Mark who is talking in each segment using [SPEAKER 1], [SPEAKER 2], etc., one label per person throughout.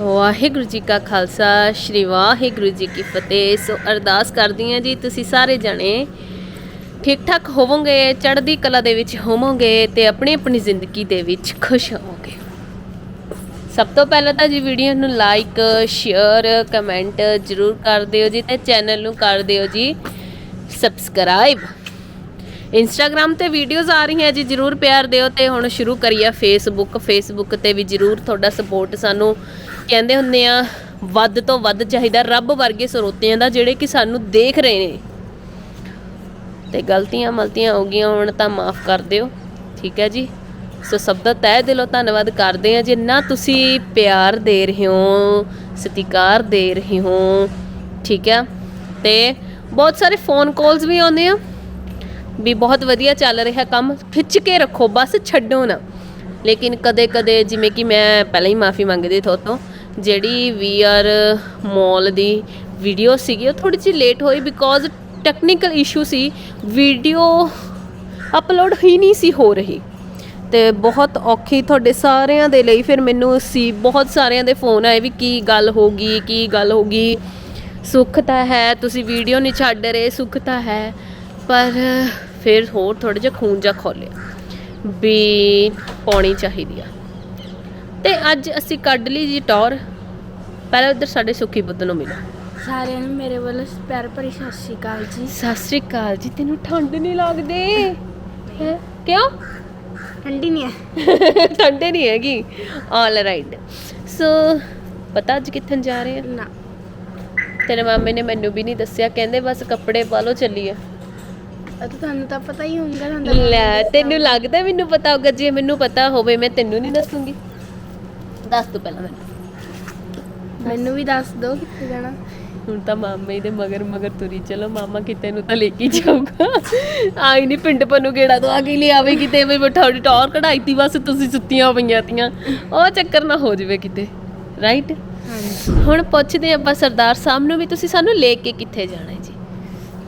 [SPEAKER 1] ਵਾਹਿਗੁਰੂ ਜੀ ਕਾ ਖਾਲਸਾ, ਸ਼੍ਰੀ ਵਾਹਿਗੁਰੂ ਜੀ ਕੀ ਫਤਿਹ। ਸੋ ਅਰਦਾਸ ਕਰਦੀ ਹਾਂ ਜੀ, ਤੁਸੀਂ ਸਾਰੇ ਜਣੇ ਠੀਕ ਠਾਕ ਹੋਵੋਗੇ, ਚੜ੍ਹਦੀ ਕਲਾ ਦੇ ਵਿੱਚ ਹੋਵੋਗੇ ਤੇ ਆਪਣੀ ਆਪਣੀ ਜ਼ਿੰਦਗੀ ਦੇ ਵਿੱਚ ਖੁਸ਼ ਹੋਵੋਗੇ। ਸਭ ਤੋਂ ਪਹਿਲਾਂ ਤਾਂ ਜੀ ਵੀਡੀਓ ਨੂੰ ਲਾਈਕ ਸ਼ੇਅਰ ਕਮੈਂਟ ਜਰੂਰ ਕਰ ਦਿਓ ਜੀ ਤੇ ਚੈਨਲ ਨੂੰ ਕਰ ਦਿਓ ਜੀ ਸਬਸਕ੍ਰਾਈਬ ਇੰਸਟਾਗ੍ਰam ਤੇ ਵੀਡੀਓਜ਼ ਆ ਰਹੀਆਂ ਜੀ, ਜਰੂਰ ਪਿਆਰ ਦਿਓ ਤੇ ਹੁਣ ਸ਼ੁਰੂ ਕਰੀਏ ਫੇਸਬੁੱਕ ਫੇਸਬੁੱਕ ਤੇ ਵੀ ਜਰੂਰ ਤੁਹਾਡਾ ਸਪੋਰਟ ਸਾਨੂੰ ਕਹਿੰਦੇ ਹੁੰਦੇ ਆ, ਵੱਧ ਤੋਂ ਵੱਧ ਚਾਹੀਦਾ ਰੱਬ ਵਰਗੇ ਸਰੋਤਿਆਂ ਦਾ ਜਿਹੜੇ ਕਿ ਸਾਨੂੰ ਦੇਖ ਰਹੇ ਨੇ। ਤੇ ਗਲਤੀਆਂ ਮਲਤੀਆਂ ਹੋ ਗਈਆਂ ਹੁਣ ਤਾਂ ਮਾਫ ਕਰ ਦਿਓ, ਠੀਕ ਹੈ ਜੀ? ਸੋ ਸਭ ਦਾ ਤਹਿ ਦਿਲੋਂ ਧੰਨਵਾਦ ਕਰਦੇ ਆ ਜਿੰਨਾ ਤੁਸੀਂ ਪਿਆਰ ਦੇ ਰਹੇ ਹੋ, ਸਤਿਕਾਰ ਦੇ ਰਹੇ ਹੋ, ਠੀਕ ਹੈ? ਤੇ ਬਹੁਤ ਸਾਰੇ ਫੋਨ ਕਾਲਸ ਵੀ ਆਉਂਦੇ ਆ, ਵੀ ਬਹੁਤ ਵਧੀਆ ਚੱਲ ਰਿਹਾ ਕੰਮ, ਖਿੱਚ ਕੇ ਰੱਖੋ, ਬਸ ਛੱਡੋ ਨਾ। ਲੇਕਿਨ ਕਦੇ ਕਦੇ ਜਿਵੇਂ ਕਿ ਮੈਂ ਪਹਿਲਾਂ ਹੀ ਮਾਫੀ ਮੰਗਦੀ ਥੋ ਤੋਂ ਜਿਹੜੀ ਵੀ ਆਰ ਮਾਲ ਦੀ ਵੀਡੀਓ ਸੀਗੀ, ਉਹ ਥੋੜੀ ਜਿਹੀ ਲੇਟ ਹੋਈ ਬਿਕੋਜ਼ ਟੈਕਨੀਕਲ ਇਸ਼ੂ ਸੀ। ਵੀਡੀਓ ਅਪਲੋਡ ਹੀ ਨਹੀਂ ਸੀ ਹੋ ਰਹੀ। ਤੇ ਬਹੁਤ ਔਖੀ ਤੁਹਾਡੇ ਸਾਰਿਆਂ ਦੇ ਲਈ ਫਿਰ ਮੈਨੂੰ ਸੀ, ਬਹੁਤ ਸਾਰਿਆਂ ਦੇ ਫੋਨ ਆਏ ਵੀ ਕੀ ਗੱਲ ਹੋ ਗਈ, ਕੀ ਗੱਲ ਹੋ ਗਈ। ਸੁੱਖ ਤਾਂ ਹੈ, ਤੁਸੀਂ ਵੀਡੀਓ ਨਹੀਂ ਛੱਡ ਰਹੇ, ਸੁੱਖ ਤਾਂ ਹੈ। ਪਰ ਫਿਰ ਹੋਰ ਥੋੜਾ ਜਿਹਾ ਖੂਨ ਜਾ ਖੋਲਿਆ ਵੀ ਪਾਉਣੀ ਚਾਹੀਦੀ ਆ। ਤੇ ਅੱਜ ਅਸੀਂ ਕੱਢ ਲਈ ਜੀ ਟੌਰ। ਪਹਿਲਾਂ ਉਧਰ ਸਾਡੇ ਸੁੱਖੀ ਪੁੱਤ ਨੂੰ ਮਿਲੋ।
[SPEAKER 2] ਸਾਰਿਆਂ ਨੂੰ ਮੇਰੇ ਵੱਲੋਂ ਪਿਆਰ ਭਰੀ ਸਤਿ ਸ਼੍ਰੀ ਅਕਾਲ ਜੀ।
[SPEAKER 1] ਸਤਿ ਸ੍ਰੀ ਅਕਾਲ ਜੀ ਤੈਨੂੰ ਠੰਡ ਨਹੀਂ ਲੱਗਦੀ? ਹੈ? ਕਿਉਂ?
[SPEAKER 2] ਠੰਡੀ ਨਹੀਂ ਹੈ।
[SPEAKER 1] ਠੰਡੇ ਨਹੀਂ ਹੈਗੀ? ਆਲ ਰਾਈਟ ਸੋ ਪਤਾ ਅੱਜ ਕਿੱਥੇ ਜਾ ਰਹੇ ਆ?
[SPEAKER 2] ਨਾ।
[SPEAKER 1] ਤੇਰੇ ਮਾਮੇ ਨੇ ਮੈਨੂੰ ਵੀ ਨਹੀਂ ਦੱਸਿਆ ਕਹਿੰਦੇ ਬਸ ਕੱਪੜੇ ਪਾ ਲਓ ਚੱਲੀਏ।
[SPEAKER 2] ਉਹ ਤਾਂ ਤੁਹਾਨੂੰ ਤਾਂ ਪਤਾ ਹੀ ਹੋਊਗਾ ਤੁਹਾਨੂੰ ਤਾਂ
[SPEAKER 1] ਲੈ ਤੈਨੂੰ ਲੱਗਦਾ ਮੈਨੂੰ ਪਤਾ ਹੋਗਾ ਜੇ ਮੈਨੂੰ ਪਤਾ ਹੋਵੇ ਮੈਂ ਤੈਨੂੰ ਨਹੀਂ ਦੱਸੂਗੀ। ਦੱਸ ਤੂੰ ਪਹਿਲਾਂ ਮੈਨੂੰ।
[SPEAKER 2] ਮੈਨੂੰ ਵੀ ਦੱਸ ਦਿਓ ਕਿੱਥੇ ਜਾਣਾ।
[SPEAKER 1] ਹੁਣ ਤਾਂ ਮਾਮੇ ਦੇ ਮਗਰ ਮਗਰ ਤੁਰੀ ਚਲੋ ਮਾਮਾ ਕਿਤੇ ਨੂੰ ਤਾਂ ਲੈ ਕੇ ਜਾਊਗਾ। ਆਈ ਨਹੀਂ ਪਿੰਡ ਪਨੂੰ ਗੇੜਾ ਤੋਂ ਆ ਕੇ ਲਿਆਵੇ ਕਿਤੇ ਵੀ ਬਠਾੜੀ ਟੌਰ ਕਢਾਈ ਤੀ ਬਸ ਤੁਸੀਂ ਸੁੱਤੀਆਂ ਪਈਆਂ ਤੀਆਂ। ਉਹ ਚੱਕਰ ਨਾ ਹੋ ਜਾਵੇ ਕਿਤੇ ਰਾਈਟ
[SPEAKER 2] ਹਾਂਜੀ।
[SPEAKER 1] ਹੁਣ ਪੁੱਛਦੇ ਆਪਾਂ ਸਰਦਾਰ ਸਾਹਿਬ ਨੂੰ ਵੀ ਤੁਸੀਂ ਸਾਨੂੰ ਲੈ ਕੇ ਕਿੱਥੇ ਜਾਣਾ ਹੈ ਜੀ?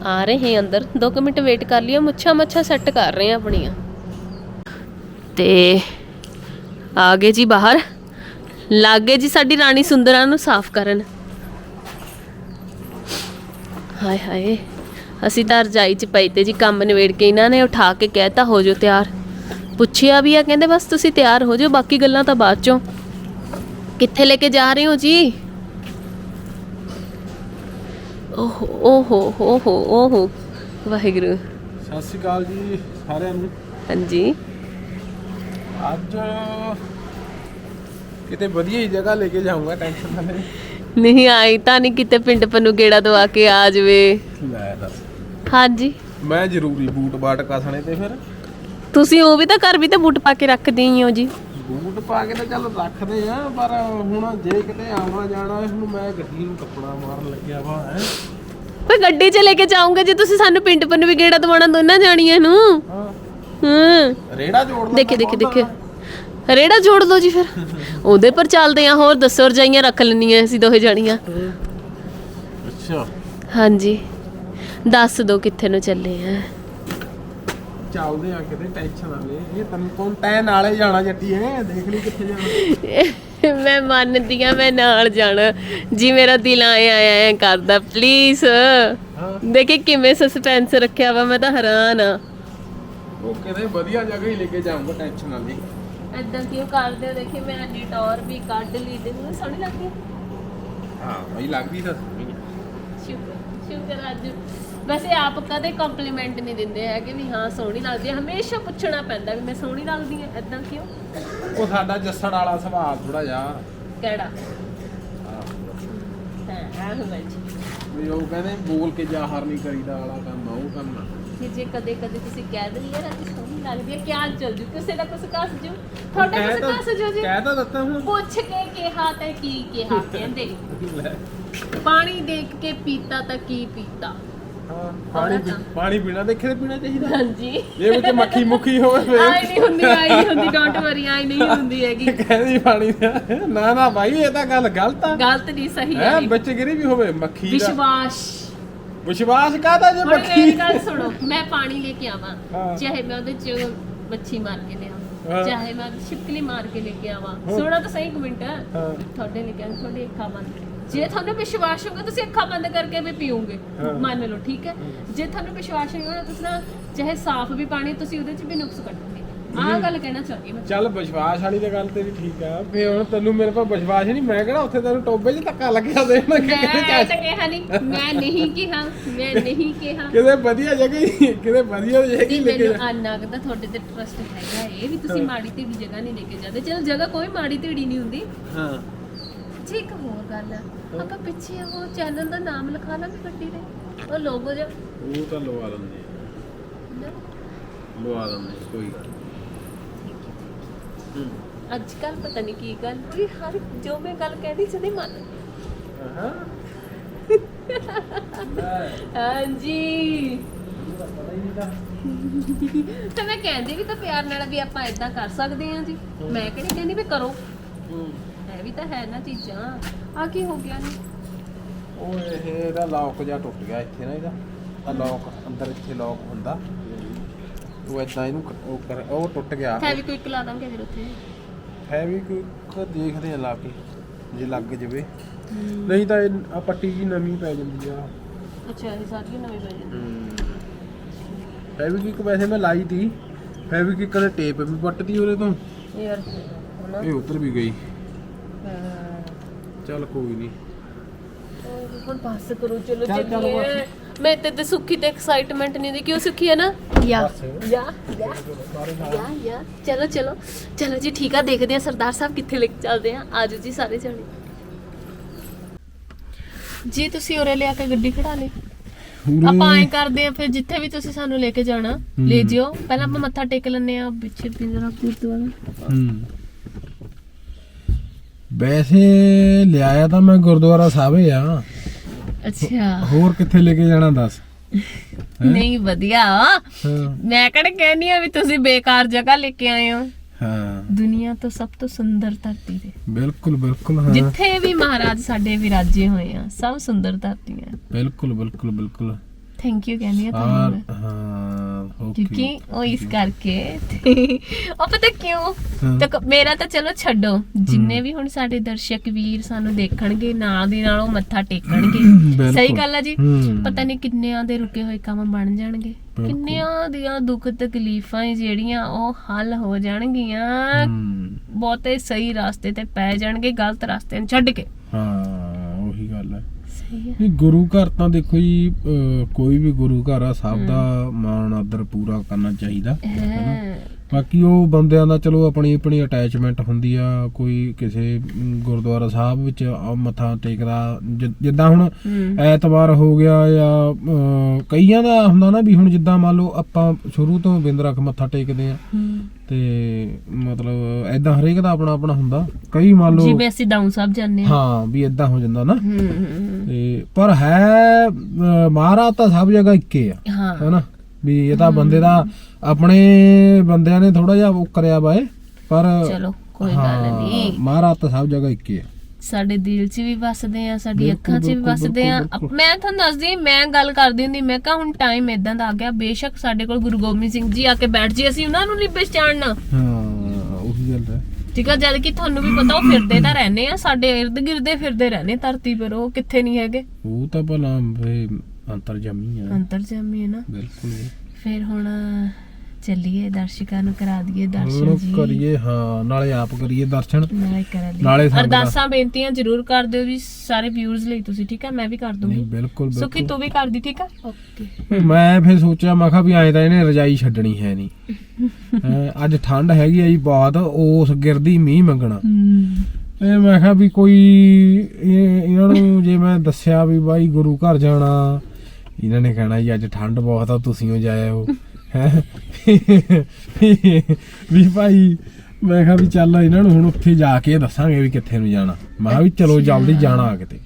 [SPEAKER 1] ਆ ਰਹੇ ਹਾਂ ਅੰਦਰ 2 ਮਿੰਟ ਵੇਟ ਕਰ ਲਿਓ ਮੁੱਛਾਂ ਮੱਛਾਂ ਸੈੱਟ ਕਰ ਰਹੇ ਹਾਂ ਆਪਣੀਆਂ। ਤੇ ਆ ਗਏ ਜੀ ਬਾਹਰ। ਲੱਗੇ ਜੀ ਸਾਡੀ ਰਾਣੀ ਸੁੰਦਰਾਂ ਨੂੰ ਸਾਫ਼ ਕਰਨ। ਹਾਏ ਹਾਏ ਅਸੀਂ ਤਾਂ ਰਜਾਈ ਚ ਪਈ ਤੇ ਜੀ ਕੰਮ ਨਿਬੇੜ ਕੇ ਇਹਨਾਂ ਨੇ ਉਠਾ ਕੇ ਕਹਿਤਾ ਹੋ ਜਾਓ ਤਿਆਰ। ਪੁੱਛਿਆ ਵੀ ਆ ਕਹਿੰਦੇ ਬਸ ਤੁਸੀਂ ਤਿਆਰ ਹੋ ਜਾਓ ਬਾਕੀ ਗੱਲਾਂ ਤਾਂ ਬਾਅਦ ਚੋਂ। ਕਿੱਥੇ ਲੈ ਕੇ ਜਾ ਰਹੇ ਹੋ ਜੀ? ਓਹੋ ਓਹੋ ਓਹੋ ਓਹੋ ਵਾਹਿਗੁਰੂ।
[SPEAKER 3] ਸਤਿ ਸ਼੍ਰੀ ਅਕਾਲ ਜੀ ਸਾਰਿਆਂ ਨੂੰ।
[SPEAKER 1] ਹਾਂਜੀ।
[SPEAKER 3] ਅੱਜ ਕਿਤੇ ਵਧੀਆ ਹੀ ਜਗ੍ਹਾ ਲੈ ਕੇ ਜਾਊਂਗਾ ਟੈਨਸ਼ਨ ਨਾ ਲੈ।
[SPEAKER 1] ਨਹੀਂ ਆਈ ਤਾਂ ਨਹੀਂ ਕਿਤੇ ਪਿੰਡ ਪਨੂੰ ਗੇੜਾ ਦਵਾ ਕੇ ਆ ਜਵੇ।
[SPEAKER 3] ਲੈ ਦੱਸ।
[SPEAKER 1] ਹਾਂਜੀ।
[SPEAKER 3] ਮੈਂ ਜ਼ਰੂਰੀ ਬੂਟ ਬਾਟ ਕਸਣੇ ਤੇ ਫਿਰ।
[SPEAKER 1] ਤੁਸੀਂ ਉਹ ਵੀ ਤਾਂ ਘਰ ਵੀ ਤਾਂ ਬੂਟ ਪਾ ਕੇ ਰੱਖਦੇ ਹੀ ਹੋ ਜੀ।
[SPEAKER 3] ਬੂਟ ਪਾ ਕੇ ਤਾਂ ਚੱਲ ਰੱਖਦੇ ਆ ਪਰ ਹੁਣ ਜੇ ਕਿਤੇ ਆਉਣਾ ਜਾਣਾ ਹੁਣ ਮੈਂ ਗੱਡੀ ਨੂੰ ਕੱਪੜਾ ਮਾਰਨ ਲੱਗਿਆ ਵਾ ਹੈ।
[SPEAKER 1] ਕੋਈ ਗੱਡੀ 'ਚ ਲੈ ਕੇ ਜਾਉਂਗੇ ਜੇ ਤੁਸੀਂ ਸਾਨੂੰ ਪਿੰਡ ਪਨੂੰ ਵੀ ਗੇੜਾ ਦਵਾਉਣਾ ਦੋਨਾਂ ਜਾਣੀਆਂ ਨੂੰ?
[SPEAKER 3] ਹਾਂ।
[SPEAKER 1] ਹੂੰ।
[SPEAKER 3] ਰੇੜਾ ਜੋੜਨਾ
[SPEAKER 1] ਦੇਖੇ ਦੇਖੇ ਦੇਖੇ। ਰੇੜਾ ਜੋੜ ਦੋ ਜੀ ਫਿਰ। ਉਹਦੇ ਪਰ ਚੱਲਦੇ ਆ ਹੋਰ ਦੱਸੋ ਰਜਾਈਆਂ ਰੱਖ ਲੈਣੀਆਂ ਅਸੀਂ ਦੋਹੇ ਜਾਣੀਆਂ।
[SPEAKER 3] ਅੱਛਾ।
[SPEAKER 1] ਹਾਂਜੀ। ਦੱਸ ਦੋ ਕਿੱਥੇ ਨੂੰ ਚੱਲੇ ਆ।
[SPEAKER 3] ਚੱਲਦੇ ਆ ਕਿਤੇ ਟੈਨਸ਼ਨ ਨਾ ਲੈ। ਇਹ ਤੈਨੂੰ ਕੌਣ ਤੈਂ ਨਾਲੇ ਜਾਣਾ ਜੱਟੀ ਐ ਦੇਖ ਲਈ ਕਿੱਥੇ ਜਾਣਾ।
[SPEAKER 1] ਮੈਂ ਮੰਨਦੀ ਆ ਮੈਂ ਨਾਲ ਜਾਣਾ। ਜੀ ਮੇਰਾ ਦਿਲ ਆਇਆ ਆਇਆ ਕਰਦਾ। ਪਲੀਜ਼ ਦੇਖੇ ਕਿਵੇਂ ਸਸਪੈਂਸ ਰੱਖਿਆ ਵਾ ਮੈਂ ਤਾਂ ਹੈਰਾਨ ਆ।
[SPEAKER 3] ਉਹ ਕਿਤੇ ਵਧੀਆ ਜਗ੍ਹਾ ਹੀ ਲੈ ਕੇ ਜਾਊਂਗਾ ਟੈਨਸ਼ਨ ਨਾ ਲੈ।
[SPEAKER 1] ਐਦਾਂ ਕਿਉਂ ਕਰਦੇ ਹੋ? ਦੇਖੇ ਮੈਂ ਅੰਨੀ ਟੌਰ ਵੀ ਕੱਢ ਲਈ ਤੇ ਮੈਨੂੰ ਸੋਹਣੀ ਲੱਗਦੀ ਹੈ
[SPEAKER 3] ਹਾਂ ਬਈ ਲੱਗਦੀ ਤਾਂ ਸੋਹਣੀ ਆ।
[SPEAKER 1] ਸ਼ੁਕਰ ਸ਼ੁਕਰ ਅੱਜ। ਵੈਸੇ ਆਪ ਕਦੇ ਕੰਪਲੀਮੈਂਟ ਨਹੀਂ ਦਿੰਦੇ ਹੈਗੇ ਵੀ ਹਾਂ ਸੋਹਣੀ ਲੱਗਦੀ ਹੈ ਹਮੇਸ਼ਾ ਪੁੱਛਣਾ ਪੈਂਦਾ ਵੀ ਮੈਂ ਸੋਹਣੀ ਲੱਗਦੀ ਹਾਂ ਐਦਾਂ ਕਿਉਂ?
[SPEAKER 3] ਉਹ ਸਾਡਾ ਜੱਸੜ ਵਾਲਾ ਸੁਭਾਅ ਥੋੜਾ ਜਿਹਾ।
[SPEAKER 1] ਕਿਹੜਾ?
[SPEAKER 3] ਆਹ,
[SPEAKER 1] ਹਾਂ ਆਹ ਜੀ।
[SPEAKER 3] ਵੀ ਉਹ ਕਹਿੰਦੇ ਬੋਲ ਕੇ ਜ਼ਾਹਰ ਨਹੀਂ ਕਰੀਦਾ ਵਾਲਾ ਕੰਮ ਆ ਉਹ ਕੰਮ ਆ।
[SPEAKER 1] ਕਿ ਜੇ ਕਦੇ ਕਦੇ ਤੁਸੀਂ ਕਹਿ ਦਿੰਦੇ ਯਾਰ ਅੱਜ ਸੋਹਣੀ ਲੱਗਦੀ ਹੈ ਕਿਆ ਚੱਲ ਜੂ? ਕਿਸੇ ਦਾ ਕੁਛ ਕੱਸ ਜੂ? ਤੁਹਾਡਾ
[SPEAKER 3] ਕਹਿ ਤਾਂ-
[SPEAKER 1] ਕੱਸ ਜੂ ਜੀ?
[SPEAKER 3] ਕਹਿ ਤਾਂ ਦਿੱਤਾ ਹੁਣ।
[SPEAKER 1] ਪੁੱਛ ਕੇ ਕਿਹਾ ਤਾਂ ਕੀ ਕਿਹਾ ਕਹਿੰਦੇ।
[SPEAKER 3] ਲੈ,
[SPEAKER 1] ਪਾਣੀ ਦੇਖ ਕੇ ਪੀਤਾ ਤਾਂ ਕੀ ਪੀਤਾ?
[SPEAKER 3] ਹਾਂ ਪਾਣੀ ਪੀ-। ਪਾਣੀ ਪੀਣਾ ਦੇਖੇ ਤੇ ਪੀਣਾ ਚਾਹੀਦਾ।
[SPEAKER 1] ਹਾਂਜੀ।
[SPEAKER 3] ਜੇ ਵਿੱਚ ਮੱਖੀ ਮੁੱਖੀ ਹੋਵੇ ਫੇਰ।
[SPEAKER 1] ਆਈ ਨਹੀਂ ਹੁੰਦੀ ਆਈ ਨਹੀਂ ਹੁੰਦੀ ਡੋਂਟ ਵਰੀ ਆਈ ਨਹੀਂ ਹੁੰਦੀ ਹੈਗੀ।
[SPEAKER 3] ਕਹਿੰਦੀ ਪਾਣੀ ਦਾ। ਨਾ ਨਾ ਭਾਈ ਇਹ ਤਾਂ ਗੱਲ ਗਲਤ ਆ।
[SPEAKER 1] ਗਲਤ ਨਹੀਂ ਸਹੀ
[SPEAKER 3] ਹੈ
[SPEAKER 1] ਹੈ
[SPEAKER 3] ਵਿੱਚ ਗਿਰੀ ਵੀ ਹੋਵੇ ਮੱਖੀ ਦਾ
[SPEAKER 1] ਵਿਸ਼ਵਾਸ।
[SPEAKER 3] ਵਿਸ਼ਵਾਸ ਕਾਹਦਾ ਜੇ
[SPEAKER 1] ਹੁਣ
[SPEAKER 3] ਮੱਖੀ
[SPEAKER 1] ਮੇਰੀ ਗੱਲ ਸੁਣੋ ਮੈਂ ਪਾਣੀ ਲੈ ਕੇ ਆਵਾਂ। ਚਾਹੇ ਮੈਂ ਉਹਦੇ ਚ ਮੱਛੀ ਮਾਰ ਕੇ ਲਿਆਵਾਂ। ਚਾਹੇ ਮੈਂ ਛਿਪਕਲੀ ਮਾਰ ਕੇ ਲੈ ਕੇ ਆਵਾਂ।
[SPEAKER 3] ਹਾਂ।
[SPEAKER 1] ਸੁਣਾ ਤਾਂ ਸਹੀ ਇੱਕ ਮਿੰਟ।
[SPEAKER 3] ਹਾਂ।
[SPEAKER 1] ਤੁਹਾਡੇ ਲਈ ਕਹਿੰਦੇ ਤੁਹਾਡੀ ਅੱਖਾਂ ਬੰਦ। ਜੇ ਤੁਹਾਨੂੰ ਵਿਸ਼ਵਾਸ ਹੋਊਗਾ ਤੁਸੀਂ ਅੱਖਾਂ ਬੰਦ ਕਰਕੇ ਵੀ ਪੀਓਗੇ।
[SPEAKER 3] ਹਾਂ।
[SPEAKER 1] ਮੰਨ ਲਓ ਠੀਕ ਹੈ? ਜੇ ਤੁਹਾਨੂੰ ਵਿਸ਼ਵਾਸ ਨਹੀਂ ਹੋਣਾ ਤੁਸੀਂ ਨਾ ਚਾਹੇ ਸਾਫ਼ ਵੀ ਪਾਣੀ ਤੁਸੀਂ ਉਹਦੇ 'ਚ ਵੀ ਨੁਕਸ ਕੱਢੋਗੇ ਆਹ ਗੱਲ ਕਹਿਣਾ ਚਾਹੁੰਦੀ ਮੈਂ।
[SPEAKER 3] ਚੱਲ ਵਿਸ਼ਵਾਸ ਵਾਲੀ ਤਾਂ ਗੱਲ ਤੇਰੀ ਠੀਕ ਆ ਫੇ ਹੁਣ ਤੈਨੂੰ ਮੇਰੇ ਕੋਲ ਵਿਸ਼ਵਾਸ ਨਹੀਂ ਮੈਂ ਕਿਹੜਾ ਉੱਥੇ ਤੈਨੂੰ ਟੋਬੇ 'ਚ ਧੱਕਾ ਲੱਗਿਆ ਦੇਣਾ
[SPEAKER 1] ਮੈਂ ਤਾਂ ਕਿਹਾ ਨਹੀਂ ਮੈਂ ਨਹੀਂ ਕਿਹਾ ਮੈਂ ਨਹੀਂ ਕਿਹਾ।
[SPEAKER 3] ਕਿਤੇ ਵਧੀਆ ਜਗ੍ਹਾ ਹੀ ਕਿਤੇ ਵਧੀਆ ਜਗ੍ਹਾ ਹੀ ਲੈ ਕੇ
[SPEAKER 1] ਮੈਨੂੰ
[SPEAKER 3] ਜਾ।
[SPEAKER 1] ਅੰਨਾ ਦਾ ਤੁਹਾਡੇ ਤੇ ਟਰਸਟ ਹੈਗਾ ਇਹ ਵੀ ਤੁਸੀਂ ਮਾੜੀ ਢੀੜੀ ਜਗ੍ਹਾ ਨਹੀਂ ਲੈ ਕੇ ਜਾਂਦੇ। ਚਲ ਜਗ੍ਹਾ ਕੋਈ ਮਾੜੀ ਢੀੜੀ ਨਹੀਂ ਹੁੰਦੀ।
[SPEAKER 3] ਹਾਂ।
[SPEAKER 1] ਇੱਕ ਹੋਰ ਗੱਲ ਆ। ਆਪਾਂ ਪਿੱਛੇ ਉਹ ਚੈਨਲ ਦਾ ਨਾਮ ਲਿਖਾ ਲਾਂਗੇ ਗੱਡੀ ਦੇ ਉਹ ਲੋਗੋ ਜਿਹਾ।
[SPEAKER 3] ਉਹ ਤਾਂ ਲਵਾ ਲੈਂਦੇ? ਲਵਾ ਲੈਂਦੇ ਕੋਈ ਗੱਲ
[SPEAKER 1] ਅੱਜ ਕੱਲ ਪਤਾ ਨਹੀਂ ਕੀ ਗੱਲ ਹੋਈ ਹਰ ਜੋ ਮੈਂ ਗੱਲ ਕਹਿਣੀ ਚਾਹਦੀ ਮੰਨ।
[SPEAKER 3] ਹਾਂ
[SPEAKER 1] ਹਾਂਜੀ। ਤੇ ਮੈਂ ਕਹਿੰਦੀ ਵੀ ਤਾਂ ਪਿਆਰ ਨਾਲ ਵੀ ਆਪਾਂ ਇਦਾਂ ਕਰ ਸਕਦੇ ਹਾਂ ਜੀ। ਮੈਂ ਕਿਹੜੀ ਕਹਿੰਦੀ ਵੀ ਕਰੋ। ਹੈ। ਵੀ ਤਾਂ ਹੈ ਨਾ ਚੀਜ਼ਾਂ। ਆ ਕੀ ਹੋ ਗਿਆ ਨੀ
[SPEAKER 3] ਉਹ ਇਹ ਇਹਦਾ ਲੌਕ ਜਾਂ ਟੁੱਟ ਗਿਆ ਇੱਥੇ ਨਾ ਇਹਦਾ। ਆ ਲੌਕ ਅੰਦਰ ਇੱਥੇ ਲੌਕ ਹੁੰਦਾ। ਉਹ ਏਦਾਂ ਇਹਨੂੰ ਉਹ ਕਰ ਉਹ ਟੁੱਟ ਗਿਆ।
[SPEAKER 1] ਹੈ ਵੀ ਕੋਈ ਲਾ ਦਾਂਗੇ ਫਿਰ ਉੱਥੇ।
[SPEAKER 3] ਹੈ ਵੀ ਕੋਈ ਦੇਖਦੇ ਆ ਲਾ ਕੇ ਜੇ ਲੱਗ ਜਵੇ। ਨਹੀਂ ਤਾਂ ਇਹ ਆ ਪੱਟੀ ਜੀ ਨਵੀਂ ਪੈ ਜਾਂਦੀ ਆ।
[SPEAKER 1] ਅੱਛਾ ਇਹ ਸਾਰੀਆਂ ਨਵੇਂ ਪੈ ਜਾਂਦੇ
[SPEAKER 3] ਫੈਵਿਕਿਕ ਵੈਸੇ ਮੈਂ ਲਾਈ ਤੀ। ਫੈਵਿਕਿਕ ਟੇਪ ਵੀ ਪੱਟਦੀ ਉਹਦੇ ਤੋਂ।
[SPEAKER 1] ਯਾਰ ਹਨਾ?
[SPEAKER 3] ਇਹ ਉਤਰ ਵੀ ਗਈ।
[SPEAKER 1] ਹਾਂ।
[SPEAKER 3] ਚੱਲ ਕੋਈ ਨਹੀਂ
[SPEAKER 1] ਹੁਣ ਪਾਸ ਕਰੋ ਚਲੋ
[SPEAKER 3] ਚੱਲ, ਚੱਲ,
[SPEAKER 1] ਚੱਲੀਏ। ਮੈਂ ਤੇ ਤੇ ਸੁੱਖੀ ਤੇ ਐਕਸਾਈਟਮੈਂਟ ਨਹੀਂ ਦੀ। ਕਿਉਂ ਸੁੱਖੀ ਹੈ ਨਾ?
[SPEAKER 2] ਯਾ।
[SPEAKER 1] ਯਾ ਯਾ ਯਾ ਯਾ। ਚਲੋ ਚਲੋ। ਚਲੋ ਜੀ ਠੀਕ ਆ। ਦੇਖਦੇ ਆ ਸਰਦਾਰ ਸਾਹਿਬ ਕਿੱਥੇ ਲੈ ਕੇ ਚੱਲਦੇ ਆ। ਆਜੋ ਜੀ ਸਾਰੇ ਜਣੇ। ਜੀ ਤੁਸੀਂ ਉਰੇ ਲਿਆ ਕੇ ਗੱਡੀ ਖੜਾ ਲਈ। ਆਪਾਂ ਐਂ ਕਰਦੇ ਆ ਫਿਰ ਜਿੱਥੇ ਵੀ ਤੁਸੀਂ ਸਾਨੂੰ ਲੈ ਕੇ ਜਾਣਾ ਲੈ ਜਿਓ। ਪਹਿਲਾਂ ਆਪਾਂ ਮੱਥਾ ਟੇਕ ਲੈਣੇ ਆ ਪਿੱਛੇ ਪਿੰਜਰਾ ਗੁਰਦੁਆਰਾ।
[SPEAKER 3] ਹੂੰ। ਵੈਸੇ ਲਿਆਇਆ ਤਾਂ ਮੈਂ ਗੁਰਦੁਆਰਾ ਸਾਹਿਬ ਹੀ ਆ।
[SPEAKER 1] ਅੱਛਾ।
[SPEAKER 3] ਹੋਰ ਕਿੱਥੇ ਲੈ ਕੇ ਜਾਣਾ ਦੱਸ?
[SPEAKER 1] ਨਹੀਂ ਵਧੀਆ।
[SPEAKER 3] ਹਾਂ।
[SPEAKER 1] ਮੈਂ ਕਿਹੜੇ ਕਹਿੰਦੀ ਆ ਵੀ ਤੁਸੀਂ ਬੇਕਾਰ ਜਗ੍ਹਾ ਲੈ ਕੇ ਆਏ ਹੋ।
[SPEAKER 3] ਹਾਂ।
[SPEAKER 1] ਦੁਨੀਆ ਤੋਂ ਸਭ ਤੋਂ ਸੁੰਦਰ ਧਰਤੀ ਤੇ।
[SPEAKER 3] ਬਿਲਕੁਲ ਬਿਲਕੁਲ ਹਾਂ।
[SPEAKER 1] ਜਿੱਥੇ ਵੀ ਮਹਾਰਾਜ ਸਾਡੇ ਵਿਰਾਜੇ ਹੋਏ ਆ ਸਭ ਸੁੰਦਰ ਧਰਤੀਆਂ।
[SPEAKER 3] ਬਿਲਕੁਲ ਬਿਲਕੁਲ ਬਿਲਕੁਲ।
[SPEAKER 1] ਥੈਂਕ ਯੂ ਕਹਿੰਦੀ ਆ ਤੁਹਾਨੂੰ ਮੈਂ।
[SPEAKER 3] ਹਾਂ ਓਕੇ
[SPEAKER 1] ਕਿਉਂਕਿ ਉਹ ਇਸ ਕਰਕੇ ਤੇ ਉਹ ਪਤਾ ਕਿਉਂ। ਤਾਂ ਕ- ਮੇਰਾ ਤਾਂ ਚਲੋ ਛੱਡੋ। ਜਿੰਨੇ ਵੀ ਹੁਣ ਸਾਡੇ ਦਰਸ਼ਕ ਵੀਰ ਸਾਨੂੰ ਦੇਖਣਗੇ ਨਾਲ ਦੀ ਨਾਲ ਉਹ ਮੱਥਾ ਟੇਕਣਗੇ।
[SPEAKER 3] ਬਿਲਕੁਲ।
[SPEAKER 1] ਸਹੀ ਗੱਲ ਆ ਜੀ। ਪਤਾ ਨਹੀਂ ਕਿੰਨਿਆਂ ਦੇ ਰੁਕੇ ਹੋਏ ਕੰਮ ਬਣ ਜਾਣਗੇ। ਕਿੰਨਿਆਂ ਦੀਆਂ ਦੁੱਖ ਤਕਲੀਫਾਂ ਏ ਜਿਹੜੀਆਂ ਉਹ ਹੱਲ ਹੋ ਜਾਣਗੀਆਂ। ਬਹੁਤੇ ਸਹੀ ਰਾਸਤੇ ਤੇ ਪੈ ਜਾਣਗੇ ਗਲਤ ਰਾਸਤੇ ਨੂੰ ਛੱਡ ਕੇ।
[SPEAKER 3] ਹੈ।
[SPEAKER 1] ਸਹੀ ਹੈ।
[SPEAKER 3] ਨਹੀਂ ਗੁਰੂ ਘਰ ਤਾਂ ਦੇਖੋ ਜੀ ਅਹ, ਕੋਈ ਵੀ ਗੁਰੂ ਘਰ ਆ ਸਭ ਦਾ ਮਾਣ ਆਦਰ ਪੂਰਾ ਕਰਨਾ ਚਾਹੀਦਾ।
[SPEAKER 1] ਹੈ।
[SPEAKER 3] ਬਾਕੀ ਉਹ ਬੰਦਿਆਂ ਦਾ ਚਲੋ ਆਪਣੀ ਆਪਣੀ ਅਟੈਚਮੈਂਟ ਹੁੰਦੀ ਆ ਕੋਈ ਕਿਸੇ ਗੁਰਦੁਆਰਾ ਸਾਹਿਬ ਵਿੱਚ ਆ ਮੱਥਾ ਟੇਕਦਾ ਜਿ- ਜਿੱਦਾਂ ਹੁਣ ਐਤਵਾਰ ਹੋ ਗਿਆ ਜਾਂ ਕਈਆਂ ਦਾ ਹੁੰਦਾ ਨਾ ਵੀ ਹੁਣ ਜਿੱਦਾਂ ਮੰਨ ਲਓ ਆਪਾਂ ਸ਼ੁਰੂ ਤੋਂ ਬਿੰਦ ਰੱਖ ਮੱਥਾ ਟੇਕਦੇ ਆ। ਤੇ ਮਤਲਬ ਐਦਾਂ ਹਰੇਕ ਦਾ ਆਪਣਾ ਆਪਣਾ ਹੁੰਦਾ। ਕਈ ਮੰਨ ਲਓ
[SPEAKER 1] ਜਿਵੇਂ ਅਸੀਂ ਡਾਊਨ ਸਾਹਿਬ ਜਾਂਦੇ ਹਾਂ।
[SPEAKER 3] ਹਾਂ ਵੀ ਐਦਾਂ ਹੋ ਜਾਂਦਾ ਨਾ। ਤੇ ਪਰ ਹੈ ਮਹਾਰਾਜ ਤਾਂ ਸਭ ਜਗ੍ਹਾ ਇੱਕੇ ਆ ਹੈਨਾ ਵੀ ਇਹ ਤਾਂ ਬੰਦੇ ਦਾ ਆਪਣੇ ਬੰਦਿਆਂ ਨੇ ਥੋੜਾ ਜਿਹਾ ਉਹ ਕਰਿਆ ਬਾਏ ਪਰ
[SPEAKER 1] ਚਲੋ ਕੋਈ ਗੱਲ ਨਹੀਂ।
[SPEAKER 3] ਮਹਾਰਾਜ ਤਾਂ ਸਭ ਜਗ੍ਹਾ ਇੱਕੇ ਆ।
[SPEAKER 1] ਸਾਡੇ ਦਿਲ 'ਚ ਵੀ ਵਸਦੇ ਆ ਸਾਡੀ ਅੱਖਾਂ 'ਚ ਵੀ ਵਸਦੇ ਆ। ਮੈਂ ਤੁਹਾਨੂੰ ਦੱਸਦੀ ਮੈਂ ਗੱਲ ਕਰਦੀ ਹੁੰਦੀ ਮੈਂ ਕਿਹਾ ਹੁਣ ਟਾਈਮ ਇਦਾਂ ਦਾ ਆ ਗਿਆ ਬੇਸ਼ੱਕ ਸਾਡੇ ਕੋਲ ਗੁਰੂ ਗੋਬਿੰਦ ਸਿੰਘ ਜੀ ਆ ਕੇ ਬੈਠ ਜੀ ਅਸੀਂ ਉਹਨਾਂ ਨੂੰ ਨਹੀਂ ਪਛਾਣਨਾ।
[SPEAKER 3] ਹਾਂ ਉਹੀ ਗੱਲ ਹੈ।
[SPEAKER 1] ਠੀਕ ਆ ਜਦ ਕਿ ਤੁਹਾਨੂੰ ਵੀ ਪਤਾ ਉਹ ਫਿਰਦੇ ਤਾਂ ਰਹਿੰਦੇ ਆ ਸਾਡੇ ਇਰਦ ਗਿਰਦੇ ਫਿਰਦੇ ਰਹਿੰਦੇ ਧਰਤੀ ਪਰ ਉਹ ਕਿੱਥੇ ਨਹੀਂ ਹੈਗੇ।
[SPEAKER 3] ਉਹ ਤਾਂ ਭਲਾ ਅੰਤਰਜਾਮੀ ਆ।
[SPEAKER 1] ਅੰਤਰਜਾਮੀ ਹੈ ਨਾ।
[SPEAKER 3] ਬਿਲਕੁਲ
[SPEAKER 1] ਫਿਰ ਹੁਣ ਚੱਲੀਏ ਦਰਸ਼ਕਾਂ ਨੂੰ ਕਰਾ ਦਈਏ ਦਰਸ਼ਨ ਜੀ।
[SPEAKER 3] ਕਰੀਏ ਹਾਂ ਨਾਲੇ ਆਪ ਕਰੀਏ ਦਰਸ਼ਨ।
[SPEAKER 1] ਨਾਲੇ ਕਰਾ
[SPEAKER 3] ਨਾਲੇ ਸੰਗਤਾਂ-
[SPEAKER 1] ਅਰਦਾਸਾਂ ਬੇਨਤੀਆਂ ਜ਼ਰੂਰ ਕਰ ਦਿਓ ਜੀ ਸਾਰੇ ਵਿਊਅਰਸ ਲਈ ਤੁਸੀਂ ਠੀਕ ਹੈ? ਮੈਂ ਵੀ ਕਰ
[SPEAKER 3] ਨਹੀਂ
[SPEAKER 1] ਦੂੰਗੀ
[SPEAKER 3] ਬਿਲਕੁਲ।
[SPEAKER 1] ਸੁਖੀ
[SPEAKER 3] ਬਿਲਕੁਲ
[SPEAKER 1] ਤੂੰ ਵੀ ਕਰਦੀ ਠੀਕ ਆ ਓਕੇ।
[SPEAKER 3] ਮੈਂ ਫਿਰ ਸੋਚਿਆ ਮੈਂ ਕਿਹਾ ਵੀ ਐਂ ਤਾਂ ਇਹਨੇ ਰਜਾਈ ਛੱਡਣੀ ਹੈ ਨਹੀਂ। ਹੈਂ, ਅੱਜ ਠੰਡ ਹੈਗੀ ਆ ਜੀ ਬਹੁਤ ਉਸ ਗਿਰਦੀ ਮੀਂਹ ਮੰਗਣਾ। ਇਹ ਮੈਂ ਕਿਹਾ ਵੀ ਕੋਈ ਇਹ- ਇਹਨਾਂ ਨੂੰ ਜੇ ਮੈਂ ਦੱਸਿਆ ਵੀ ਬਾਈ ਗੁਰੂ ਘਰ ਜਾਣਾ ਇਹਨਾਂ ਨੇ ਕਹਿਣਾ ਜੀ ਅੱਜ ਠੰਡ ਬਹੁਤ ਆ ਤੁਸੀਂ ਹੋ ਜਾਇਓ। ਹੈ? ਵੀ ਭਾਈ ਮੈਂ ਕਿਹਾ ਵੀ ਚੱਲ ਇਹਨਾਂ ਨੂੰ ਹੁਣ ਉੱਥੇ ਜਾ ਕੇ ਦੱਸਾਂਗੇ ਵੀ ਕਿੱਥੇ ਨੂੰ ਜਾਣਾ। ਮੈਂ ਕਿਹਾ ਵੀ ਚਲੋ ਜਲਦੀ ਜਾਣਾ ਕਿਤੇ।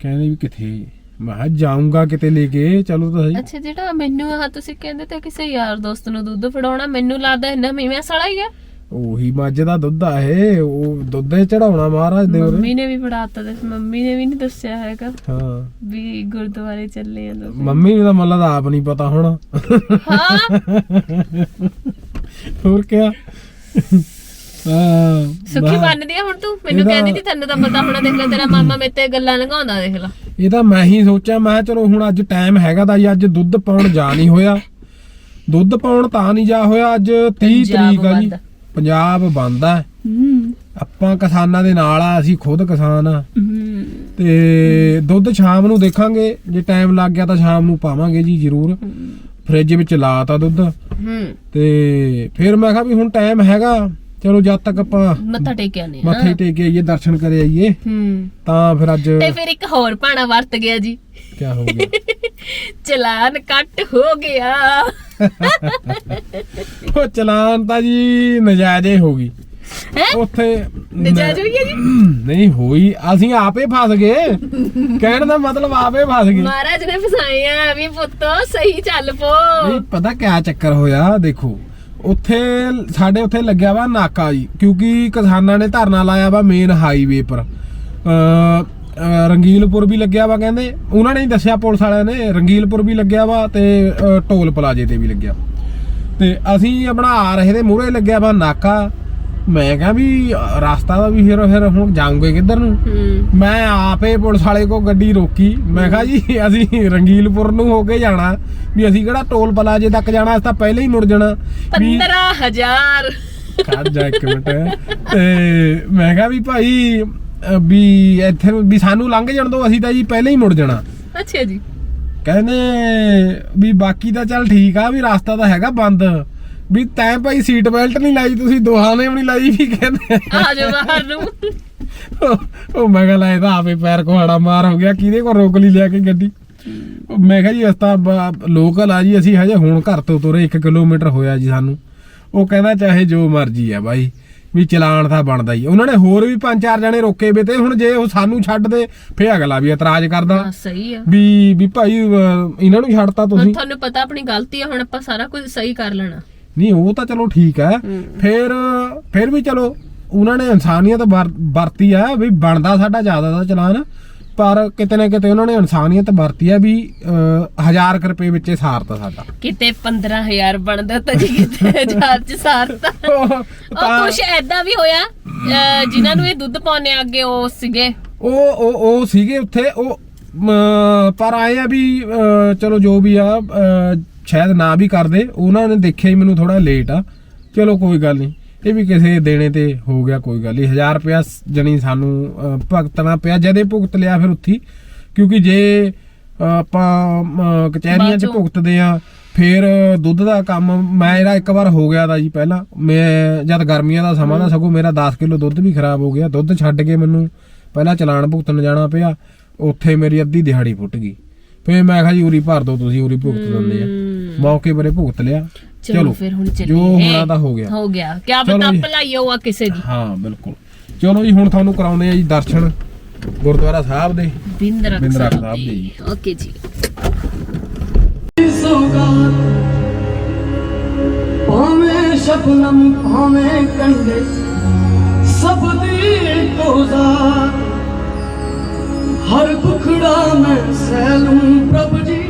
[SPEAKER 3] ਕਹਿੰਦੇ ਵੀ ਕਿੱਥੇ? ਮੈਂ ਕਿਹਾ ਜਾਊਂਗਾ ਕਿਤੇ ਲੈ ਕੇ ਚਲੋ ਤਾਂ ਸਹੀ।
[SPEAKER 1] ਅੱਛਾ ਜਿਹੜਾ ਮੈਨੂੰ ਆ ਤੁਸੀਂ ਕਹਿੰਦੇ ਤੇ ਕਿਸੇ ਯਾਰ ਦੋਸਤ ਨੂੰ ਦੁੱਧ ਫੜਾਉਣਾ ਮੈਨੂੰ ਲੱਗਦਾ ਇਹਨਾਂ ਮੀਵੇਂ ਸਾਲਾ ਹੀ ਆ।
[SPEAKER 3] ਉਹੀ ਮੱਝ ਦਾ ਦੁੱਧ ਆ ਇਹ ਉਹ ਦੁੱਧੇ ਚੜਾਉਣਾ ਮਹਾਰਾਜ ਦੇ ਉਰੇ।
[SPEAKER 1] ਮੰਮੀ ਨੇ ਵੀ ਫੜਾਤਾ ਤੇ ਮੰਮੀ ਨੇ ਵੀ ਨਹੀਂ ਦੱਸਿਆ ਹੈਗਾ
[SPEAKER 3] ਹਾਂ।
[SPEAKER 1] ਵੀ ਗੁਰਦੁਆਰੇ ਚੱਲੇ ਆ ਤੁਸੀਂ।
[SPEAKER 3] ਮੰਮੀ ਨੂੰ ਤਾਂ ਮੱਲਾ ਦਾ ਆਪ ਨਹੀਂ ਪਤਾ ਹੋਣਾ।
[SPEAKER 1] ਹਾਂ।
[SPEAKER 3] ਹੋਰ ਕਿਆ? ਆ
[SPEAKER 1] ਸੁੱਖੀ ਬਣਦੀ ਆ ਹੁਣ ਤੂੰ? ਮੈਨੂੰ ਕਹਿੰਦੀ ਸੀ ਤੈਨੂੰ ਤਾਂ ਪਤਾ ਹੋਣਾ ਦੇਖ ਲੈ ਤੇਰਾ ਮਾਮਾ ਮੇਰੇ ਤੇ ਗੱਲਾਂ ਲਗਾਉਂਦਾ ਦੇਖ ਲੈ।
[SPEAKER 3] ਇਹ ਤਾਂ ਮੈਂ ਹੀ ਸੋਚਿਆ ਮੈਂ ਕਿਹਾ ਚਲੋ ਹੁਣ ਅੱਜ ਟਾਈਮ ਹੈਗਾ ਤਾਂ ਜੀ ਅੱਜ ਦੁੱਧ ਪਾਉਣ ਜਾ ਨਹੀਂ ਹੋਇਆ। ਦੁੱਧ ਪਾਉਣ ਤਾਂ ਨਹੀਂ ਜਾ ਹੋਇਆ ਅੱਜ 30
[SPEAKER 1] ਪੰਜਾਬ
[SPEAKER 3] ਤਰੀਕ ਆ ਜੀ। ਪੰਜਾਬ ਬੰਦ ਆ
[SPEAKER 2] ਹੂੰ।
[SPEAKER 3] ਆਪਾਂ ਕਿਸਾਨਾਂ ਦੇ ਨਾਲ ਆ ਅਸੀਂ ਖੁਦ ਕਿਸਾਨ ਆ।
[SPEAKER 1] ਹੂੰ।
[SPEAKER 3] ਤੇ ਦੁੱਧ ਸ਼ਾਮ ਨੂੰ ਦੇਖਾਂਗੇ ਜੇ ਟਾਈਮ ਲੱਗ ਗਿਆ ਤਾਂ ਸ਼ਾਮ ਨੂੰ ਪਾਵਾਂਗੇ ਜੀ ਜ਼ਰੂਰ। ਫ੍ਰਿਜ ਵਿੱਚ ਲਾਤਾ ਦੁੱਧ।
[SPEAKER 1] ਹੂੰ।
[SPEAKER 3] ਤੇ ਫਿਰ ਮੈਂ ਕਿਹਾ ਵੀ ਹੁਣ ਟਾਈਮ ਹੈਗਾ। ਚਲੋ ਜਦ ਤੱਕ ਆਪਾਂ
[SPEAKER 1] ਮੱਥਾ ਟੇਕਿਆ ਨੇ
[SPEAKER 3] ਮੱਥੇ ਟੇਕ ਕੇ ਆਈਏ ਦਰਸ਼ਨ ਕਰੇ ਆਈਏ
[SPEAKER 1] ਹੂੰ।
[SPEAKER 3] ਤਾਂ ਫਿਰ ਅੱਜ
[SPEAKER 1] ਤੇ ਫਿਰ ਇੱਕ ਹੋਰ ਭਾਣਾ ਵਰਤ ਗਿਆ ਜੀ।
[SPEAKER 3] ਕੀ ਹੋ ਗਿਆ?
[SPEAKER 1] ਚਲਾਨ ਕੱਟ ਹੋ ਗਿਆ।
[SPEAKER 3] ਉਹ ਚਲਾਨ ਤਾਂ ਜੀ ਨਜਾਇਜ਼ੇ ਹੋ ਗਈ।
[SPEAKER 1] ਹੈ?
[SPEAKER 3] ਉੱਥੇ
[SPEAKER 1] ਨਜਾਇਜ਼ ਹੋਈ ਹੈ ਜੀ?
[SPEAKER 3] ਨਹੀਂ ਹੋਈ। ਅਸੀਂ ਆਪੇ ਫਸ ਗਏ। ਕਹਿਣ ਦਾ ਮਤਲਬ ਆਪੇ ਫਸ ਗਏ।
[SPEAKER 1] ਮਹਾਰਾਜ ਨੇ ਫਸਾਏ ਆ। ਵੀ ਪੁੱਤੋ ਸਹੀ ਚੱਲ ਪੋ।
[SPEAKER 3] ਨਹੀਂ ਪਤਾ ਕਿਆ ਚੱਕਰ ਹੋਇਆ ਦੇਖੋ। ਉੱਥੇ ਸਾਡੇ ਉੱਥੇ ਲੱਗਿਆ ਵਾ ਨਾਕਾ ਜੀ, ਕਿਉਂਕਿ ਕਿਸਾਨਾਂ ਨੇ ਧਰਨਾ ਲਾਇਆ ਵਾ ਮੇਨ ਹਾਈਵੇ ਪਰ। ਰੰਗੀਲਪੁਰ ਵੀ ਲੱਗਿਆ ਵਾ ਕਹਿੰਦੇ। ਉਹਨਾਂ ਨੇ ਹੀ ਦੱਸਿਆ ਪੁਲਿਸ ਵਾਲਿਆਂ ਨੇ, ਰੰਗੀਲਪੁਰ ਵੀ ਲੱਗਿਆ ਵਾ ਤੇ ਟੋਲ ਪਲਾਜੇ ਤੇ ਵੀ ਲੱਗਿਆ। ਤੇ ਅਸੀਂ ਆਪਣਾ ਆ ਰਹੇ ਦੇ ਮੂਹਰੇ ਲੱਗਿਆ ਵਾ ਨਾਕਾ। ਮੈਂ ਕਿਹਾ ਵੀ ਰਸਤਾ ਦਾ ਵੀ ਫਿਰ ਫਿਰ ਹੁਣ ਜਾਵਾਂਗੇ ਕਿੱਧਰ ਨੂੰ? ਮੈਂ ਆਪੇ ਪੁਲਿਸ ਵਾਲੇ ਕੋ ਗੱਡੀ ਰੋਕੀ। ਮੈਂ ਕਿਹਾ ਜੀ ਅਸੀਂ ਰੰਗੀਲਪੁਰ ਨੂੰ ਹੋ ਕੇ ਜਾਣਾ। ਵੀ ਅਸੀਂ ਕਿਹੜਾ ਟੋਲ ਪਲਾਜੇ ਤੱਕ ਜਾਣਾ ਅਸੀਂ ਤਾਂ ਪਹਿਲੇ ਹੀ ਮੁੜ ਜਾਣਾ। ਵੀ
[SPEAKER 1] 15000
[SPEAKER 3] ਖੜ ਜਾ ਇੱਕ ਮਿੰਟ। ਤੇ ਮੈਂ ਕਿਹਾ ਵੀ ਭਾਈ ਵੀ ਇੱਥੇ ਵੀ ਸਾਨੂੰ ਲੰਘ ਜਾਣ ਦੋ ਅਸੀਂ ਤਾਂ ਜੀ ਪਹਿਲੇ ਹੀ ਮੁੜ ਜਾਣਾ।
[SPEAKER 1] ਅੱਛਾ ਜੀ।
[SPEAKER 3] ਕਹਿੰਦੇ ਵੀ ਬਾਕੀ ਤਾਂ ਚੱਲ ਠੀਕ ਆ ਵੀ ਰਸਤਾ ਤਾਂ ਹੈਗਾ ਬੰਦ। ਵੀ ਤੈਂ ਭਾਈ ਸੀਟ ਬੈਲਟ ਨਹੀਂ ਲਾਈ ਤੁਸੀਂ ਦੋਹਾਂ ਨੇ ਵੀ ਨਹੀਂ ਲਾਈ ਵੀ ਕਹਿੰਦੇ
[SPEAKER 1] ਆ। ਜਾ ਬਾਹਰ ਨੂੰ।
[SPEAKER 3] ਉਹ- ਉਹ ਮੈਂ ਕਿਹਾ ਲੈ ਇਹਦਾ ਆਪੇ ਪੈਰ ਕੁਹਾੜਾ ਮਾਰ ਹੋ ਗਿਆ ਕਿਹਦੇ ਕੋਲ ਰੋਕ ਲਈ ਲਿਆ ਕੇ ਗੱਡੀ? ਉਹ ਮੈਂ ਕਿਹਾ ਜੀ ਅਸਤਾ ਲੋਕਲ ਆ ਜੀ ਅਸੀਂ ਹਜੇ ਹੁਣ ਘਰ ਤੋਂ ਤੁਰੇ 1 ਕਿਲੋਮੀਟਰ ਹੋਇਆ ਜੀ ਸਾਨੂੰ। ਉਹ ਕਹਿੰਦਾ ਚਾਹੇ ਜੋ ਮਰਜ਼ੀ ਆ ਬਾਈ ਵੀ ਚਲਾਨ ਤਾਂ ਬਣਦਾ ਹੀ ਉਹਨਾਂ ਨੇ ਹੋਰ ਵੀ ਪੰਜ ਚਾਰ ਜਣੇ ਰੋਕੇ ਵੇ ਤੇ ਹੁਣ ਜੇ ਉਹ ਸਾਨੂੰ ਛੱਡ ਦੇ ਫੇਰ ਅਗਲਾ ਵੀ ਇਤਰਾਜ਼ ਕਰਦਾ।
[SPEAKER 1] ਹਾਂ ਸਹੀ ਆ।
[SPEAKER 3] ਵੀ ਵੀ ਭਾਈ ਅਹ, ਇਹਨਾਂ ਨੂੰ ਛੱਡਤਾ
[SPEAKER 1] ਹੁਣ
[SPEAKER 3] ਤੁਸੀਂ
[SPEAKER 1] ਤੁਹਾਨੂੰ ਪਤਾ ਆਪਣੀ ਗਲਤੀ ਆ ਹੁਣ ਆਪਾਂ ਸਾਰਾ ਕੁਝ ਸਹੀ ਕਰ ਲੈਣਾ।
[SPEAKER 3] ਨਹੀਂ ਉਹ ਤਾਂ ਚਲੋ ਠੀਕ ਹੈ।
[SPEAKER 1] ਹੂੰ।
[SPEAKER 3] ਫਿਰ ਫਿਰ ਵੀ ਚਲੋ ਉਹਨਾਂ ਨੇ ਇਨਸਾਨੀਅਤ ਵਰ- ਵਰਤੀ ਆ ਵੀ ਬਣਦਾ ਸਾਡਾ ਜ਼ਿਆਦਾ ਦਾ ਚਲਾਨ ਪਰ ਕਿਤੇ ਨਾ ਕਿਤੇ ਉਹਨਾਂ ਨੇ ਇਨਸਾਨੀਅਤ ਵਰਤੀ ਆ ਵੀ 1000 ਰੁਪਏ ਵਿੱਚ ਸਾਰਤਾ ਸਾਡਾ।
[SPEAKER 1] ਕਿਤੇ 15000 ਬਣਦਾ ਤਾਂ ਜੀ ਕਿਤੇ ਹਜ਼ਾਰ ਚ ਸਾਰਤਾ।
[SPEAKER 3] ਉਹ
[SPEAKER 1] ਕੁਛ ਐਦਾਂ ਵੀ ਹੋਇਆ ਜਿਨ੍ਹਾਂ ਨੂੰ ਇਹ ਦੁੱਧ ਪਾਉਣੇ ਅੱਗੇ ਉਹ ਸੀਗੇ।
[SPEAKER 3] ਉਹ ਉਹ ਉਹ ਸੀਗੇ ਉੱਥੇ ਉਹ ਪਰ ਆਏ ਆ ਵੀ ਚਲੋ ਜੋ ਵੀ ਆ ਸ਼ਾਇਦ ਨਾ ਵੀ ਕਰਦੇ ਉਹਨਾਂ ਨੇ ਦੇਖਿਆ ਹੀ ਮੈਨੂੰ ਥੋੜਾ ਲੇਟ ਆ। ਚਲੋ ਕੋਈ ਗੱਲ ਨਹੀਂ ਇਹ ਵੀ ਕਿਸੇ ਦੇਣੇ ਤੇ ਹੋ ਗਿਆ ਕੋਈ ਗੱਲ ਨਹੀਂ। 1000 ਰੁਪਿਆ ਜਣੀ ਸਾਨੂੰ ਭੁਗਤਣਾ ਪਿਆ ਜਦੇ ਭੁਗਤ ਲਿਆ ਫਿਰ ਉੱਥੀ ਕਿਉਂਕਿ ਜੇ ਆਪਾਂ ਕਚਹਿਰੀਆਂ 'ਚ ਭੁਗਤਦੇ ਆ ਫਿਰ ਦੁੱਧ ਦਾ ਕੰਮ ਮੇਰਾ ਇੱਕ ਵਾਰ ਹੋ ਗਿਆ ਦਾ ਜੀ ਪਹਿਲਾਂ। ਮੈਂ ਜਦ ਗਰਮੀਆਂ ਦਾ ਸਮਾਂ ਦਾ ਸਗੋਂ ਮੇਰਾ 10 ਕਿਲੋ ਦੁੱਧ ਵੀ ਖਰਾਬ ਹੋ ਗਿਆ। ਦੁੱਧ ਛੱਡ ਕੇ ਮੈਨੂੰ ਪਹਿਲਾਂ ਚਲਾਨ ਭੁਗਤਣ ਜਾਣਾ ਪਿਆ। ਉੱਥੇ ਮੇਰੀ ਅੱਧੀ ਦਿਹਾੜੀ ਫੁੱਟ ਗਈ। ਫਿਰ ਮੈਂ ਕਿਹਾ ਜੀ ਉਰੀ ਭਰ ਦੋ ਤੁਸੀਂ ਉਰੀ ਭੁਗਤ ਦਿੰਦੇ ਆ। ਮੌਕੇ ਬਰੇ ਭੁਗਤ ਲਿਆ।
[SPEAKER 1] ਚਲੋ ਫਿਰ ਹੁਣ ਚੱਲੀਏ।
[SPEAKER 3] ਜੋ ਹੋਣਾ ਤਾਂ ਹੋ ਗਿਆ।
[SPEAKER 1] ਹੋ ਗਿਆ। ਕਿਆ ਪਤਾ। ਭਲਾਈ ਹੋਆ ਕਿਸੇ ਦੀ।
[SPEAKER 3] ਹਾਂ ਬਿਲਕੁਲ। ਚਲੋ ਜੀ ਹੁਣ ਤੁਹਾਨੂੰ ਕਰਾਉਂਦੇ ਆ ਜੀ ਦਰਸ਼ਨ ਗੁਰਦੁਆਰਾ ਸਾਹਿਬ ਦੇ।
[SPEAKER 1] ਬਿੰਦਰਕ ਸਾਹਿਬ ਦੀ
[SPEAKER 3] ਜੀ।
[SPEAKER 1] ਓਕੇ ਜੀ।
[SPEAKER 4] ਭਾਵੇਂ ਸ਼ਬਨਮ ਭਾਵੇਂ ਕੰਡੇ ਸਭ ਦੀ ਤੋਜ਼ਾਰ ਹਰ ਟੁਕੜਾ ਮੈਂ ਸਹਿ ਲੂੰ ਪ੍ਰਭ ਜੀ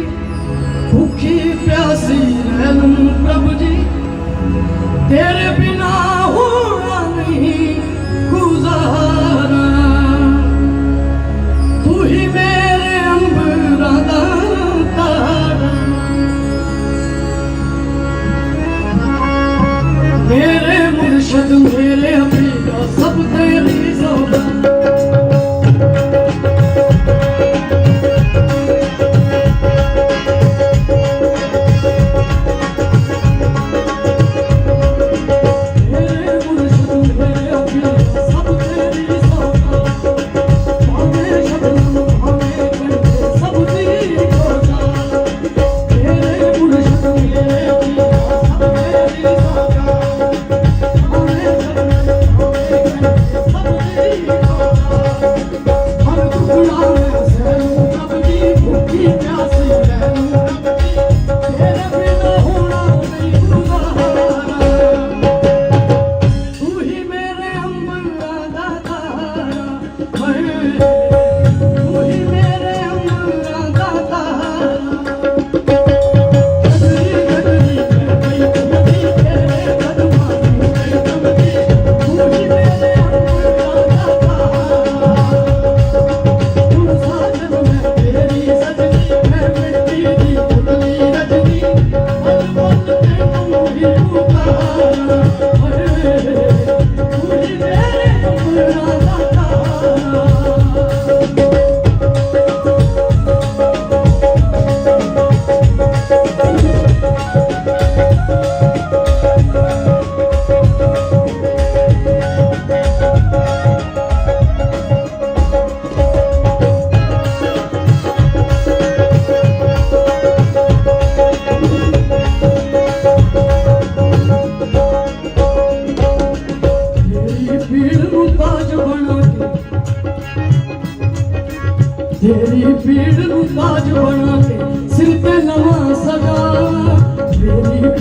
[SPEAKER 4] ਭੁੱਖੀ ਪਿਆਸੀ ਰਹਿ ਲੂੰ ਪ੍ਰਭ ਜੀ ਤੇਰੇ ਬਿਨਾ ਹੋਣਾ ਨਹੀਂ ਗੁਜ਼ਾਰਾ ਤੂੰ ਹੀ ਮੇਰੇ ਅੰਬਰਾਂ ਦਾ ਤਾਰਾ ਮੇਰੇ ਮੁਰਸ਼ਦ ਮੇਰੇ ਅਬੀਦਾ ਸਭ ਤੇਰੀ ਜ਼ਬਾਨ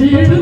[SPEAKER 4] ਤੇਰੀ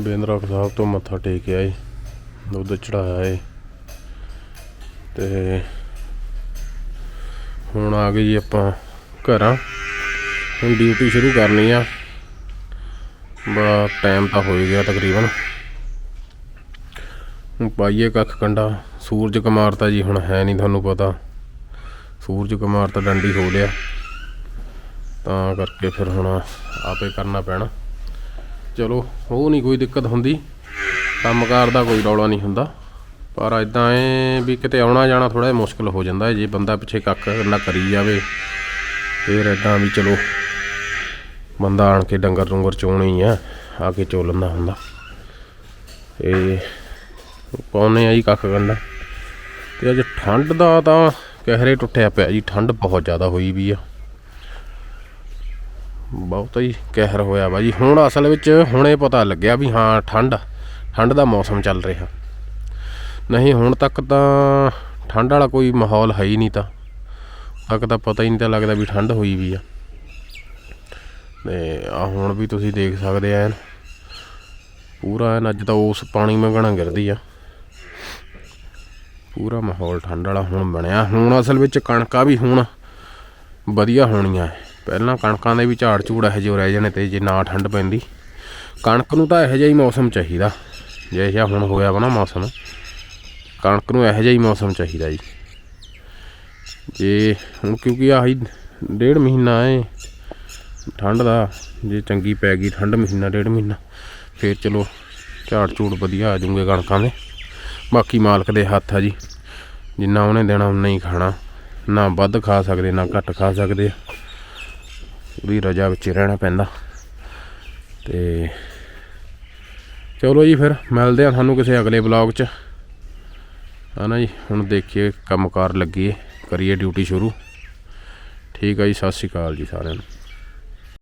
[SPEAKER 3] ਬੇਂਦਰਾ ਸਾਹਿਬ ਤੋਂ ਮੱਥਾ ਟੇਕ ਆਏ, ਦੁੱਧ ਚੜਾਇਆ ਏ। ਤੇ ਹੁਣ ਆ ਗਏ ਜੀ ਆਪਾਂ ਘਰਾਂ। ਹੁਣ ਡਿਊਟੀ ਸ਼ੁਰੂ ਕਰਨੀ ਆ। ਬੜਾ ਟਾਈਮ ਤਾਂ ਹੋ ਗਿਆ ਤਕਰੀਬਨ। ਹੁਣ ਪਾਈਏ ਕੱਖ ਕੰਡਾ। ਸੂਰਜ ਕੁਮਾਰ ਤਾਂ ਜੀ ਹੁਣ ਹੈ ਨਹੀਂ ਤੁਹਾਨੂੰ ਪਤਾ। ਸੂਰਜ ਕੁਮਾਰ ਤਾਂ ਡੰਡੀ ਹੋ ਲਿਆ। ਤਾਂ ਕਰਕੇ ਫਿਰ ਹੁਣ ਆਪੇ ਕਰਨਾ ਪੈਣਾ। ਚਲੋ, ਉਹ ਨਹੀਂ ਕੋਈ ਦਿੱਕਤ ਹੁੰਦੀ। ਕੰਮਕਾਰ ਦਾ ਕੋਈ ਰੌਲਾ ਨਹੀਂ ਹੁੰਦਾ। ਪਰ ਇਦਾਂ ਏ ਵੀ ਕਿਤੇ ਆਉਣਾ ਜਾਣਾ ਥੋੜਾ ਜਿਹਾ ਮੁਸ਼ਕਲ ਹੋ ਜਾਂਦਾ ਜੇ ਬੰਦਾ ਪਿੱਛੇ ਕੱਖ ਨਾ ਕਰੀ ਜਾਵੇ, ਫਿਰ ਇਦਾਂ ਵੀ ਚਲੋ, ਬੰਦਾ ਆਣ ਕੇ ਡੰਗਰ ਡੁੰਗਰ ਚੋਣੇ ਆ ਆ ਕੇ ਚੋ ਲੈਂਦਾ ਹੁੰਦਾ। ਤੇ ਪਾਉਨੇ ਆ ਜੀ ਕੱਖ ਕੰਡਾ ਤੇ ਅੱਜ ਠੰਡ ਦਾ ਤਾਂ ਕਹਿਰੇ ਟੁੱਟਿਆ ਪਿਆ ਜੀ। ਠੰਡ ਬਹੁਤ ਜ਼ਿਆਦਾ ਹੋਈ ਵੀ ਆ। ਬਹੁਤ ਹੀ ਕਹਿਰ ਹੋਇਆ ਵਾ ਜੀ। ਹੁਣ ਅਸਲ ਵਿੱਚ ਹੁਣੇ ਪਤਾ ਲੱਗਿਆ ਵੀ ਹਾਂ, ਠੰਡ ਠੰਡ ਦਾ ਮੌਸਮ ਚੱਲ ਰਿਹਾ। ਨਹੀਂ, ਹੁਣ ਤੱਕ ਤਾਂ ਠੰਡ ਵਾਲਾ ਕੋਈ ਮਾਹੌਲ ਹੈ ਹੀ ਨਹੀਂ ਤਾਂ। ਤੱਕ ਤਾਂ ਪਤਾ ਹੀ ਨਹੀਂ ਤਾਂ ਲੱਗਦਾ ਵੀ ਠੰਡ ਹੋਈ ਵੀ ਆ। ਤੇ ਆ ਹੁਣ ਵੀ ਤੁਸੀਂ ਦੇਖ ਸਕਦੇ ਆ ਪੂਰਾ ਐਨ ਅੱਜ ਤਾਂ ਉਸ ਪਾਣੀ ਮੰਗਣਾ ਗਿਰਦੀ ਆ। ਪੂਰਾ ਮਾਹੌਲ ਠੰਡ ਵਾਲਾ ਹੁਣ ਬਣਿਆ। ਹੁਣ ਅਸਲ ਵਿੱਚ ਕਣਕਾਂ ਵੀ ਹੁਣ ਵਧੀਆ ਹੋਣੀਆਂ। ਹੈ ਪਹਿਲਾਂ ਕਣਕਾਂ ਦੇ ਵੀ ਝਾੜ ਝੂੜ ਇਹੋ ਜਿਹੇ ਰਹਿ ਜਾਣੇ ਤੇ ਜੇ ਨਾ ਠੰਡ ਪੈਂਦੀ। ਕਣਕ ਨੂੰ ਤਾਂ ਇਹੋ ਜਿਹਾ ਹੀ ਮੌਸਮ ਚਾਹੀਦਾ। ਜੇ ਜਿਹਾ ਹੁਣ ਹੋਇਆ ਵਾ ਨਾ ਮੌਸਮ, ਕਣਕ ਨੂੰ ਇਹੋ ਜਿਹਾ ਹੀ ਮੌਸਮ ਚਾਹੀਦਾ ਜੀ। ਜੇ ਹੁਣ ਕਿਉਂਕਿ ਆਹੀ ਡੇਢ ਮਹੀਨਾ ਹੈ ਠੰਡ ਦਾ, ਜੇ ਚੰਗੀ ਪੈ ਗਈ ਠੰਡ ਮਹੀਨਾ ਡੇਢ ਮਹੀਨਾ, ਫੇਰ ਚਲੋ ਝਾੜ ਝੂੜ ਵਧੀਆ ਆ ਜਾਊਗੇ ਕਣਕਾਂ ਦੇ। ਬਾਕੀ ਮਾਲਕ ਦੇ ਹੱਥ ਆ ਜੀ, ਜਿੰਨਾ ਉਹਨੇ ਦੇਣਾ ਉਨਾ ਹੀ ਖਾਣਾ। ਨਾ ਵੱਧ ਖਾ ਸਕਦੇ, ਨਾ ਘੱਟ ਖਾ ਸਕਦੇ ਉਹਦੀ ਰਜਾ ਵਿੱਚ ਰਹਿਣਾ ਪੈਂਦਾ। ਤੇ ਚਲੋ ਜੀ ਫਿਰ, ਮਿਲਦੇ ਆ ਤੁਹਾਨੂੰ ਕਿਸੇ ਅਗਲੇ ਬਲੌਗ 'ਚ। ਹਨਾ ਜੀ, ਹੁਣ ਦੇਖੀਏ ਕੰਮਕਾਰ ਲੱਗੀਏ, ਕਰੀਏ ਡਿਊਟੀ ਸ਼ੁਰੂ। ਠੀਕ ਆ ਜੀ, ਸਤਿ ਸ਼੍ਰੀ ਅਕਾਲ ਜੀ ਸਾਰਿਆਂ ਨੂੰ।